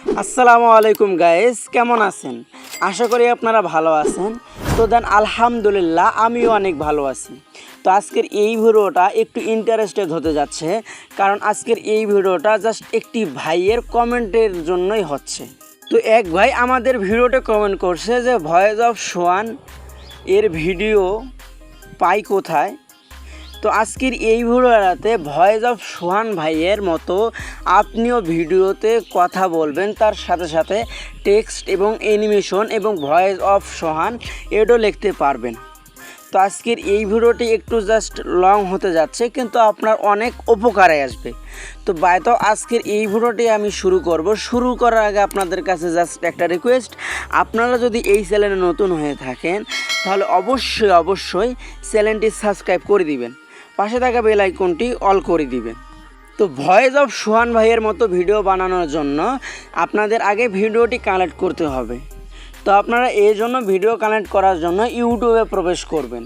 আসসালামু আলাইকুম গাইস কেমন আছেন? আশা করি আপনারা ভালো আছেন। তো দেন, আলহামদুলিল্লাহ, আমিও অনেক ভালো আছি। তো আজকের এই ভিডিওটা একটু ইন্টারেস্টেড হতে যাচ্ছে, কারণ আজকের এই ভিডিওটা জাস্ট একটি ভাইয়ের কমেন্টের জন্যই হচ্ছে। তো এক ভাই আমাদের ভিডিওটা কমেন্ট করছে যে ভয়েস অফ সোয়ান এর ভিডিও পাই কোথায়? তো আজকের এই ভিডিওটাতে ভয়েস অফ সোহান ভাইয়ের মতো আপনিও ভিডিওতে কথা বলবেন। তার সাথে সাথে টেক্সট এবং অ্যানিমেশন এবং ভয়েস অফ সোহান এটাও লিখতে পারবেন। তো আজকের এই ভিডিওটি একটু জাস্ট লং হতে যাচ্ছে, কিন্তু আপনার অনেক উপকারে আসবে। তো বাইতো আজকের এই ভিডিওটি আমি শুরু করব। শুরু করার আগে আপনাদের কাছে জাস্ট একটা রিকোয়েস্ট, আপনারা যদি এই চ্যানেলে নতুন হয়ে থাকেন, তাহলে অবশ্যই অবশ্যই চ্যানেলটি সাবস্ক্রাইব করে দিবেন। পাশে থাকা বেল আইকনটি অল করে দিবেন তো ভয়েস অফ সোহান ভাইয়ের মতো ভিডিও বানানোর জন্য আপনাদের আগে ভিডিওটি কালেক্ট করতে হবে। তো আপনারা এই জন্য ভিডিও কানেক্ট করার জন্য ইউটিউবে প্রবেশ করবেন।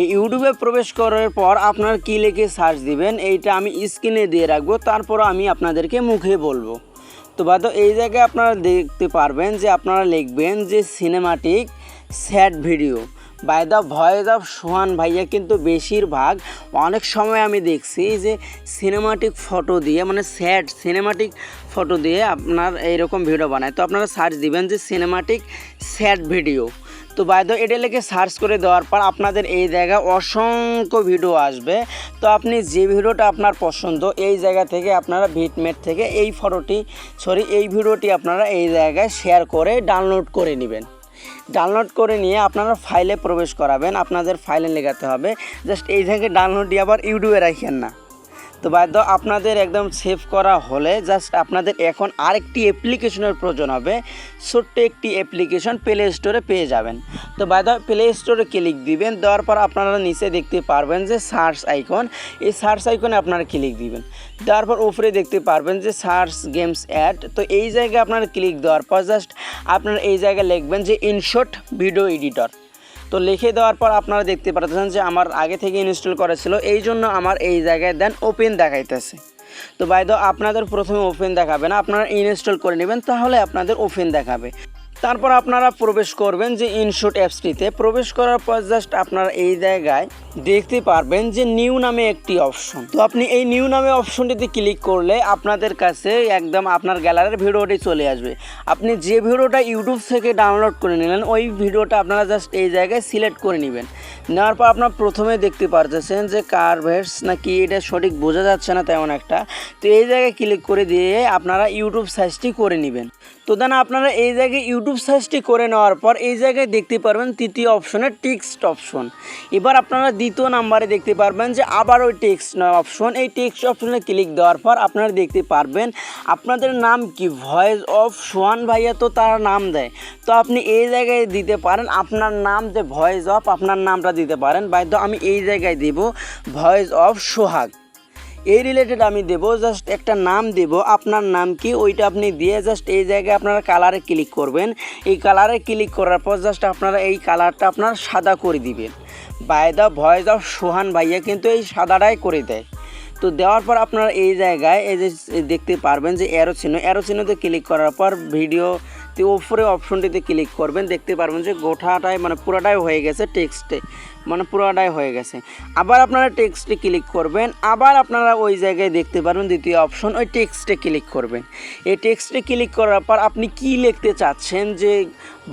এই ইউটিউবে প্রবেশ করার পর আপনারা কী লিখে সার্চ দিবেন, এইটা আমি স্ক্রিনে দিয়ে রাখব তারপর আমি আপনাদেরকে মুখে বলব। তো বাদ এই জায়গায় আপনারা দেখতে পারবেন যে আপনারা লিখবেন যে cinematic sad video by the voice of Sohan ভাইয়া কিন্তু বেশিরভাগ অনেক সময় আমি দেখছি যে সিনেমাটিক ফটো দিয়ে মানে স্যাড সিনেমাটিক ফটো দিয়ে আপনার এইরকম ভিডিও বানায়। তো আপনারা সার্চ দিবেন যে সিনেমাটিক স্যাড ভিডিও তো বাইদ এটা লেগে সার্চ করে দেওয়ার পর আপনাদের এই জায়গায় অসংখ্য ভিডিও আসবে। তো আপনি যে ভিডিওটা আপনার পছন্দ, এই জায়গা থেকে আপনারা ভিটমেট থেকে এই ফটোটি সরি এই ভিডিওটি আপনারা এই জায়গায় শেয়ার করে ডাউনলোড করে নেবেন। ডাউনলোড করে নিয়ে আপনারা ফাইলে প্রবেশ করাবেন, আপনাদের ফাইলে লেখাতে হবে। জাস্ট এই জায়গায় ডাউনলোড দিয়ে আবার ইউটিউবে রাখেন না। তো বাধ্য আপনাদের একদম সেভ করা হলে জাস্ট আপনাদের এখন আরেকটি অ্যাপ্লিকেশনের প্রয়োজন হবে। ছোট্ট একটি অ্যাপ্লিকেশন প্লে স্টোরে পেয়ে যাবেন। তো বাধ্য প্লে স্টোরে ক্লিক দিবেন, দেওয়ার পর আপনারা নিচে দেখতে পারবেন যে সার্চ আইকন এই সার্চ আইকনে আপনারা ক্লিক দিবেন। দেওয়ার পর উপরে দেখতে পারবেন যে সার্চ গেমস অ্যাড তো এই জায়গায় আপনারা ক্লিক দেওয়ার পর জাস্ট আপনারা এই জায়গায় লিখবেন যে ইনশট ভিডিও এডিটর তো লিখে দেওয়ার পর আপনারা দেখতে পারতেছেন যে আমার আগে থেকে ইনস্টল করেছিল এই জন্য আমার এই জায়গায় দেন ওপেন দেখাইতেছে। তো বাইদ আপনাদের প্রথমে ওপেন দেখাবে না, আপনারা ইনস্টল করে নেবেন, তাহলে আপনাদের ওপেন দেখাবে। তারপর আপনারা প্রবেশ করবেন যে ইনশুট অ্যাপসটিতে প্রবেশ করার পর জাস্ট আপনারা এই জায়গায় দেখতে পারবেন যে নিউ নামে একটি অপশন তো আপনি এই নিউ নামে অপশনটিতে ক্লিক করলে আপনাদের কাছে একদম আপনার গ্যালারির ভিডিওটি চলে আসবে। আপনি যে ভিডিওটা ইউটিউব থেকে ডাউনলোড করে নিলেন, ওই ভিডিওটা আপনারা জাস্ট এই জায়গায় সিলেক্ট করে নেবেন। নেওয়ার পর আপনার প্রথমে দেখতে পারতেছেন যে কারভেটস নাকি এটা সঠিক বোঝা যাচ্ছে না তেমন একটা। তো এই জায়গায় ক্লিক করে দিয়ে আপনারা ইউটিউব সাইজটি করে নেবেন। তো দেন আপনারা এই জায়গায় ইউটিউব সাইজটি করে নেওয়ার পর এই জায়গায় দেখতে পারবেন তৃতীয় অপশনে টেক্সট অপশন। এবার আপনারা দ্বিতীয় নাম্বারে দেখতে পারবেন যে আবার ওই টেক্সট অপশন। এই টেক্সট অপশনে ক্লিক দেওয়ার পর আপনারা দেখতে পারবেন আপনাদের নাম কি? ভয়েস অফ সোহান ভাইয়া তো তারা নাম দেয়। তো আপনি এই জায়গায় দিতে পারেন আপনার নাম যে ভয়েস অফ, আপনার নামটা দিতে পারেন। বাধ্য আমি এই জায়গায় দিব ভয়েস অফ সোহাগ। এই রিলেটেড আমি দেব জাস্ট একটা নাম দেব। আপনার নাম কি? ওইটা আপনি দিয়ে জাস্ট এই জায়গায় আপনারা কালারে ক্লিক করবেন। এই কালারে ক্লিক করার পর জাস্ট আপনারা এই কালারটা আপনার সাদা করে দিবেন। By the voice of Sohan ভাইয়া কিন্তু এই সাদাটাই করে দেয়। তো দেওয়ার পর আপনারা এই জায়গায় এই যে দেখতে পারবেন যে অ্যারো চিহ্ন। অ্যারো চিহ্নতে ক্লিক করার পর ভিডিও তো উপরে অপশনটিতে ক্লিক করবেন দেখতে পারবেন যে গোঠাটায় মানে পুরাটাই হয়ে গেছে টেক্সটে মানে পুরোটাই হয়ে গেছে। আবার আপনারা টেক্সটে ক্লিক করবেন, আবার আপনারা ওই জায়গায় দেখতে পারবেন দ্বিতীয় অপশন ওই টেক্সটে ক্লিক করবেন। এই টেক্সটে ক্লিক করার পর আপনি কি লিখতে চাচ্ছেন যে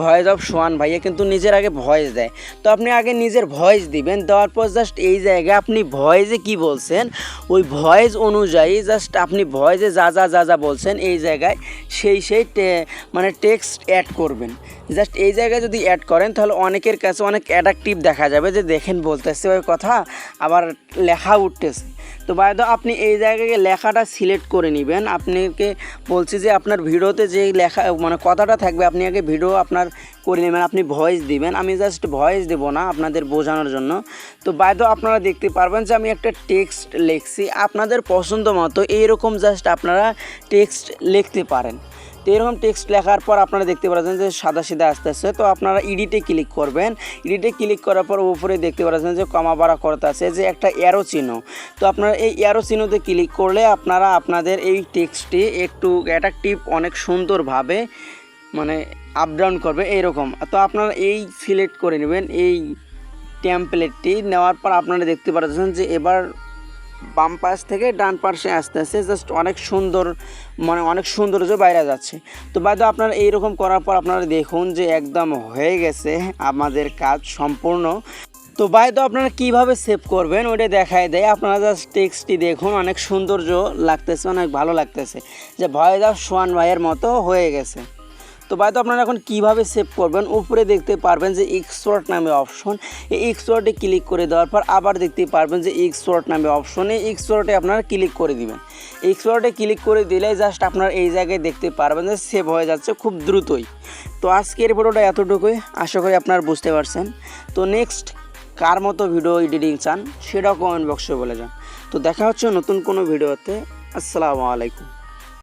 ভয়েস অফ সোয়ান ভাইয়া কিন্তু নিজের আগে ভয়েস দেয়। তো আপনি আগে নিজের ভয়েস দিবেন, দেওয়ার পর জাস্ট এই জায়গায় আপনি ভয়েসে কি বলছেন, ওই ভয়েস অনুযায়ী জাস্ট আপনি ভয়েসে যা যা যা যা বলছেন, এই জায়গায় সেই সেই মানে টেক্সট অ্যাড করবেন। জাস্ট এই জায়গায় যদি অ্যাড করেন, তাহলে অনেকের কাছে অনেক অ্যাডাকটিভ দেখা যাবে যে দেখেন বলতেছে ওই কথা আবার লেখা উঠতেছে। তো বাইদ আপনি এই জায়গায় লেখাটা সিলেক্ট করে নেবেন। আপনাকে বলছি যে আপনার ভিডিওতে যে লেখা মানে কথাটা থাকবে, আপনি আগে ভিডিও আপনার করে নেবেন, আপনি ভয়েস দিবেন। আমি জাস্ট ভয়েস দেব না আপনাদের বোঝানোর জন্য। তো বাইদ আপনারা দেখতে পারবেন যে আমি একটা টেক্সট লিখছি। আপনাদের পছন্দ মতো এইরকম জাস্ট আপনারা টেক্সট লিখতে পারেন। তো এরকম টেক্সট লেখার পর আপনারা দেখতে পাচ্ছেন যে সাদা সিধা আসতেছে। তো আপনারা ইডিটে ক্লিক করবেন। ইডিটে ক্লিক করার পর উপরে দেখতে পাচ্ছেন যে কমা বাড়া করতে আছে যে একটা অ্যারো চিহ্ন। তো আপনারা এই অ্যারো চিহ্নতে ক্লিক করলে আপনারা আপনাদের এই টেক্সটটি একটু অ্যাট্রাকটিভ অনেক সুন্দরভাবে মানে আপ ডাউন করবে এইরকম। তো আপনারা এই সিলেক্ট করে নেবেন এই টেমপ্লেটটি নেওয়ার পর আপনারা দেখতে পাচ্ছেন যে এবার বাম পাশ থেকে ডান পাশে আসতে আসতে জাস্ট অনেক সুন্দর মানে অনেক সৌন্দর্য বাইরে যাচ্ছে। তো বাইরে আপনারা এইরকম করার পর আপনারা দেখুন যে একদম হয়ে গেছে আমাদের কাজ সম্পূর্ণ। তো বাইরে আপনারা কীভাবে সেভ করবেন ওটা দেখায় দেয়। আপনারা জাস্ট টেক্সটটি দেখুন, অনেক সৌন্দর্য লাগতেছে, অনেক ভালো লাগতেছে। যে ভয় দাও সোয়ান ভাইয়ের মতো হয়ে গেছে। তো বাইরে আপনারা এখন কীভাবে সেভ করবেন? উপরে দেখতে পারবেন যে এক্সপোর্ট নামে অপশন এই এক্সপোর্টে ক্লিক করে দেওয়ার পর আবার দেখতে পারবেন যে এক্সপোর্ট নামে অপশন এই এক্সপোর্টে আপনারা ক্লিক করে দিবেন। এক্সপোর্টে ক্লিক করে দিলে জাস্ট আপনারা এই জায়গায় দেখতে পারবেন যে সেভ হয়ে যাচ্ছে খুব দ্রুতই। তো আজকের ভিডিওটা এতটুকুই। আশা করি আপনারা বুঝতে পারছেন। তো নেক্সট কার মতো ভিডিও এডিটিং চান সেটাও কমেন্ট বক্সে বলে যান। তো দেখা হচ্ছে নতুন কোনো ভিডিওতে আসসালামু আলাইকুম।